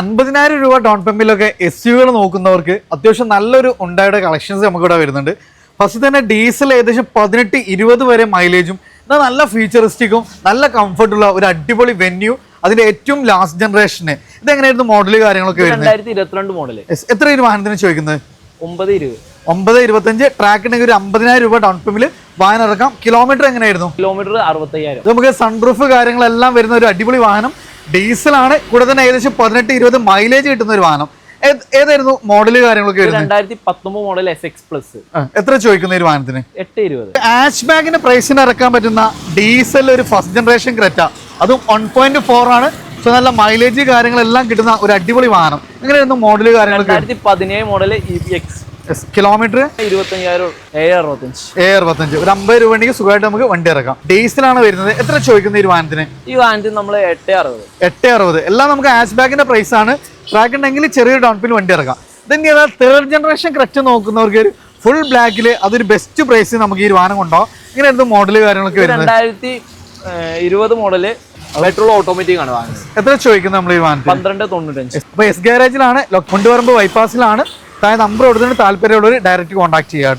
അൻപതിനായിരം രൂപ down പേയ്മെന്റിലൊക്കെ S യുകൾ നോക്കുന്നവർക്ക് അത്യാവശ്യം നല്ലൊരു ഉണ്ടായുടെ കളക്ഷൻസ് നമുക്കിവിടെ വരുന്നുണ്ട്. ഫസ്റ്റ് തന്നെ ഡീസൽ ഏകദേശം പതിനെട്ട് ഇരുപത് വരെ മൈലേജും എന്നാൽ നല്ല ഫീച്ചറിസ്റ്റിക്കും നല്ല കംഫർട്ടുള്ള ഒരു അടിപൊളി വെന്യൂ അതിന്റെ ഏറ്റവും ലാസ്റ്റ് ജനറേഷന് ഇതെങ്ങനെയായിരുന്നു മോഡൽ കാര്യങ്ങളൊക്കെ വരുന്നത്. എത്ര ഒരു വാഹനത്തിന് ചോദിക്കുന്നത്? ഒമ്പത് ഇരുപത്. ഒമ്പത് ഇരുപത്തഞ്ച് ട്രാക്ക് ഉണ്ടെങ്കിൽ ഒരു അമ്പതിനായിരം രൂപ ഡൗൺ പേയ്മെന്റ് വാഹനം ഇറക്കാം കിലോമീറ്റർ എങ്ങനെയായിരുന്നു? കിലോമീറ്റർ അറുപത്തയ്യായിരം. ഇത് നമുക്ക് സൺറൂഫ് കാര്യങ്ങളെല്ലാം വരുന്ന ഒരു അടിപൊളി വാഹനം. ഡീസലാണ് കൂടെ തന്നെ ഏകദേശം പതിനെട്ട് ഇരുപത് മൈലേജ് കിട്ടുന്ന ഒരു വാഹനം ഏതായിരുന്നു മോഡൽ കാര്യങ്ങളൊക്കെ രണ്ടായിരത്തി പത്തൊമ്പത് മോഡൽ എസ് എക്സ് പ്ലസ് എത്ര ചോദിക്കുന്ന ഒരു വാഹനത്തിന്? എട്ട് ഇരുപത്. ആഷ് ബാഗിന്റെ പ്രൈസിന് ഇറക്കാൻ പറ്റുന്ന ഡീസൽ ഒരു ഫസ്റ്റ് ജനറേഷൻ ക്രെറ്റ അതും വൺ പോയിന്റ് ഫോർ ആണ്. സോ നല്ല മൈലേജ് കാര്യങ്ങളെല്ലാം കിട്ടുന്ന ഒരു അടിപൊളി വാഹനം. എങ്ങനെയായിരുന്നു മോഡൽ കാര്യങ്ങളൊക്കെ? രണ്ടായിരത്തി പതിനേഴ് model E P X kilometre അറുപത്തഞ്ച് ഒരു അമ്പത് രൂപ ഉണ്ടെങ്കിൽ സുഖമായിട്ട് നമുക്ക് വണ്ടി ഇറക്കാം. ഡീസലാണ് വരുന്നത്. എത്ര ചോദിക്കുന്നത് ഈ വാഹനത്തിന്? ഈ വാഹനത്തിന് നമ്മൾ എട്ട് അറുപത് എട്ട് അറുപത് എല്ലാം നമുക്ക് ആഷ് ബാഗിന്റെ പ്രൈസ് ആണ്. ട്രാക്ക് ഉണ്ടെങ്കിൽ ചെറിയ ഡൗൺ പേയ്മെന്റ് വണ്ടി ഇറക്കാം. ഇതെന്താ തേർഡ് ജനറേഷൻ ക്രച്ച് നോക്കുന്നവർക്ക് ഒരു ഫുൾ ബ്ലാക്കിൽ അതൊരു ബെസ്റ്റ് പ്രൈസ് നമുക്ക് ഈ വാഹനം വാഹനം ഇങ്ങനെ എന്ത് മോഡൽ കാര്യങ്ങളൊക്കെ വരുന്നത്? രണ്ടായിരത്തി ഇരുപത് മോഡൽ പെട്രോൾ ഓട്ടോമാറ്റിക് ആണ് വാങ്ങുന്നത് എത്ര ചോദിക്കുന്നത് നമ്മൾ ഈ വാഹനം പന്ത്രണ്ട് തൊണ്ണൂറ്റഞ്ച്. അപ്പൊ എസ് ഗാരേജിലാണ് കൊണ്ടുവരുമ്പോൾ ബൈപ്പാസിലാണ് താഴെ നമ്പർ കൊടുത്തിട്ട് താല്പര്യമുള്ളവർ ഡയറക്റ്റ് കോൺടാക്ട് ചെയ്യാം